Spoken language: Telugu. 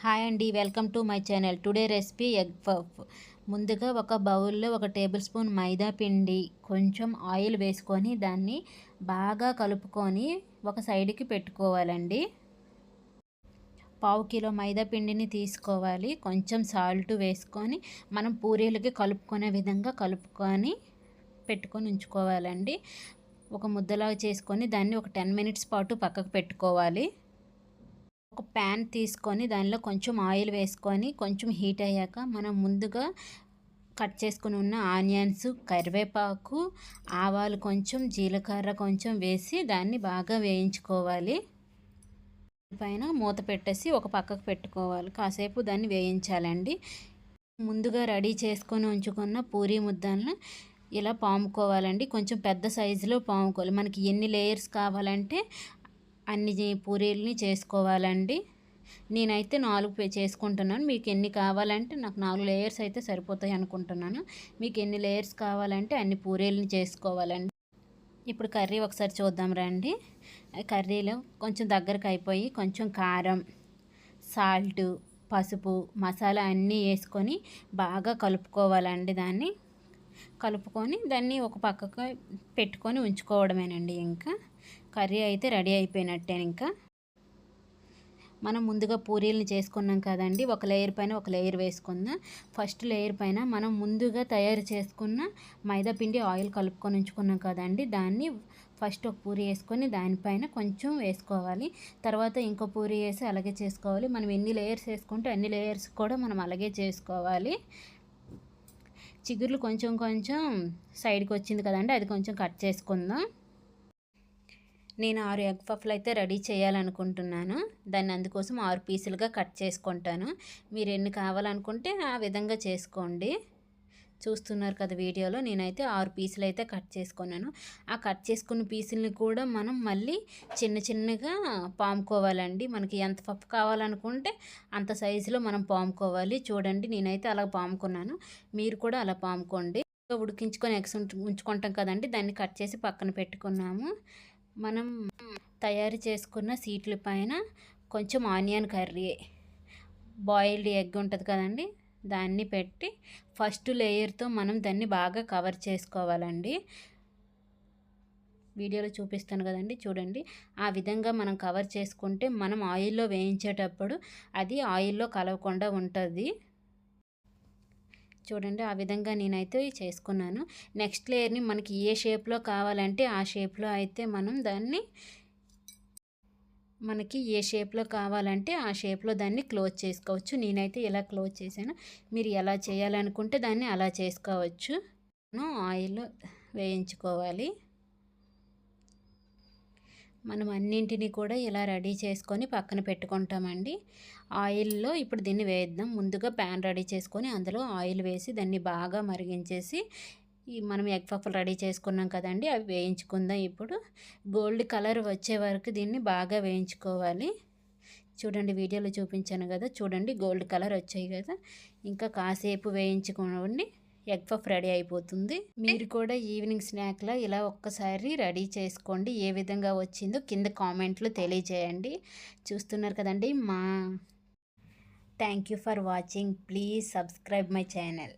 హాయ్ అండి welcome to my channel. Today recipe egg puff. ముందుగా ఒక బౌల్లో ఒక టేబుల్ స్పూన్ మైదా పిండి కొంచెం ఆయిల్ వేసుకొని దాన్ని బాగా కలుపుకొని ఒక సైడ్కి పెట్టుకోవాలండి. పావు కిలో మైదా పిండిని తీసుకోవాలి. కొంచెం సాల్ట్ వేసుకొని మనం పూరీలకి కలుపుకునే విధంగా కలుపుకొని పెట్టుకొని ఉంచుకోవాలండి. ఒక ముద్దలాగా చేసుకొని దాన్ని ఒక టెన్ మినిట్స్ పాటు పక్కకు పెట్టుకోవాలి. ఒక ప్యాన్ తీసుకొని దానిలో కొంచెం ఆయిల్ వేసుకొని కొంచెం హీట్ అయ్యాక మనం ముందుగా కట్ చేసుకుని ఉన్న ఆనియన్స్ కరివేపాకు ఆవాలు కొంచెం జీలకర్ర కొంచెం వేసి దాన్ని బాగా వేయించుకోవాలి. పైన మూత పెట్టేసి ఒక పక్కకు పెట్టుకోవాలి. కాసేపు దాన్ని వేయించాలండి. ముందుగా రెడీ చేసుకొని ఉంచుకున్న పూరీ ముద్దలను ఇలా పాముకోవాలండి. కొంచెం పెద్ద సైజులో పాముకోవాలి. మనకి ఎన్ని లేయర్స్ కావాలంటే అన్ని పూరీలని చేసుకోవాలండి. నేనైతే నాలుగు చేసుకుంటున్నాను. మీకు ఎన్ని కావాలంటే నాకు నాలుగు లేయర్స్ అయితే సరిపోతాయి అనుకుంటున్నాను. మీకు ఎన్ని లేయర్స్ కావాలంటే అన్ని పూరీలని చేసుకోవాలండి. ఇప్పుడు కర్రీ ఒకసారి చూద్దాం రండి. కర్రీలో కొంచెం దగ్గరకు అయిపోయి కొంచెం కారం సాల్ట్ పసుపు మసాలా అన్నీ వేసుకొని బాగా కలుపుకోవాలండి దాన్ని. కలుపుకొని దాన్ని ఒక పక్కకు పెట్టుకొని ఉంచుకోవడమేనండి ఇంకా. కర్రీ అయితే రెడీ అయిపోయినట్టే ఇంకా. మనం ముందుగా పూరీలను చేసుకున్నాం కదండి. ఒక లేయర్ పైన ఒక లేయర్ వేసుకుందాం. ఫస్ట్ లేయర్ పైన మనం ముందుగా తయారు చేసుకున్న మైదా పిండి ఆయిల్ కలుపుకొని ఉంచుకున్నాం కదండి. దాన్ని ఫస్ట్ ఒక పూరి వేసుకొని దానిపైన కొంచెం వేసుకోవాలి. తర్వాత ఇంకో పూరి వేసి అలాగే చేసుకోవాలి. మనం ఎన్ని లేయర్స్ వేసుకుంటే అన్ని లేయర్స్ కూడా మనం అలాగే చేసుకోవాలి. చిగుర్లు కొంచెం కొంచెం సైడ్కి వచ్చింది కదండి. అది కొంచెం కట్ చేసుకుందాం. నేను ఆరు ఎగ్ పఫ్లు అయితే రెడీ చేయాలనుకుంటున్నాను. దాన్ని అందుకోసం ఆరు పీసులుగా కట్ చేసుకుంటాను. మీరు ఎన్ని కావాలనుకుంటే ఆ విధంగా చేసుకోండి. చూస్తున్నారు కదా వీడియోలో నేనైతే ఆరు పీసులు అయితే కట్ చేసుకున్నాను. ఆ కట్ చేసుకున్న పీసుల్ని కూడా మనం మళ్ళీ చిన్న చిన్నగా పాముకోవాలండి. మనకి ఎంత పప్పు కావాలనుకుంటే అంత సైజులో మనం పాముకోవాలి. చూడండి నేనైతే అలా పాముకున్నాను. మీరు కూడా అలా పాముకోండి. ఉడికించుకొని ఎగ్స్ ఉంచుకుంటాం కదండి దాన్ని కట్ చేసి పక్కన పెట్టుకున్నాము. మనం తయారు చేసుకున్న సీట్ల పైన కొంచెం ఆనియన్ కర్రీ బాయిల్డ్ ఎగ్ ఉంటుంది కదండి దాన్ని పెట్టి ఫస్ట్ లేయర్తో మనం దాన్ని బాగా కవర్ చేసుకోవాలండి. వీడియోలో చూపిస్తాను కదండి చూడండి. ఆ విధంగా మనం కవర్ చేసుకుంటే మనం ఆయిల్లో వేయించేటప్పుడు అది ఆయిల్లో కలవకుండా ఉంటుంది. చూడండి ఆ విధంగా నేనైతే చేసుకున్నాను. నెక్స్ట్ లేయర్ని మనకి ఏ షేప్లో కావాలంటే ఆ షేప్లో అయితే మనం దాన్ని మనకి ఏ షేప్లో కావాలంటే ఆ షేప్లో దాన్ని క్లోజ్ చేసుకోవచ్చు. నేనైతే ఇలా క్లోజ్ చేశాను. మీరు ఎలా చేయాలనుకుంటే దాన్ని అలా చేసుకోవచ్చు. ఆయిల్ వేయించుకోవాలి. మనం అన్నింటినీ కూడా ఇలా రెడీ చేసుకొని పక్కన పెట్టుకుంటామండి. ఆయిల్లో ఇప్పుడు దీన్ని వేద్దాం. ముందుగా ప్యాన్ రెడీ చేసుకొని అందులో ఆయిల్ వేసి దాన్ని బాగా మరిగించేసి ఈ మనం ఎగ్ పఫ్లు రెడీ చేసుకున్నాం కదండి అవి వేయించుకుందాం ఇప్పుడు. గోల్డ్ కలర్ వచ్చే వరకు దీన్ని బాగా వేయించుకోవాలి. చూడండి వీడియోలో చూపించాను కదా చూడండి గోల్డ్ కలర్ వచ్చాయి కదా. ఇంకా కాసేపు వేయించుకోండి. ఎగ్ పఫ్ రెడీ అయిపోతుంది. మీరు కూడా ఈవినింగ్ స్నాక్లో ఇలా ఒక్కసారి రెడీ చేసుకోండి. ఏ విధంగా వచ్చిందో కింద కామెంట్లు తెలియజేయండి. చూస్తున్నారు కదండి మా. Thank you for watching. Please subscribe my channel.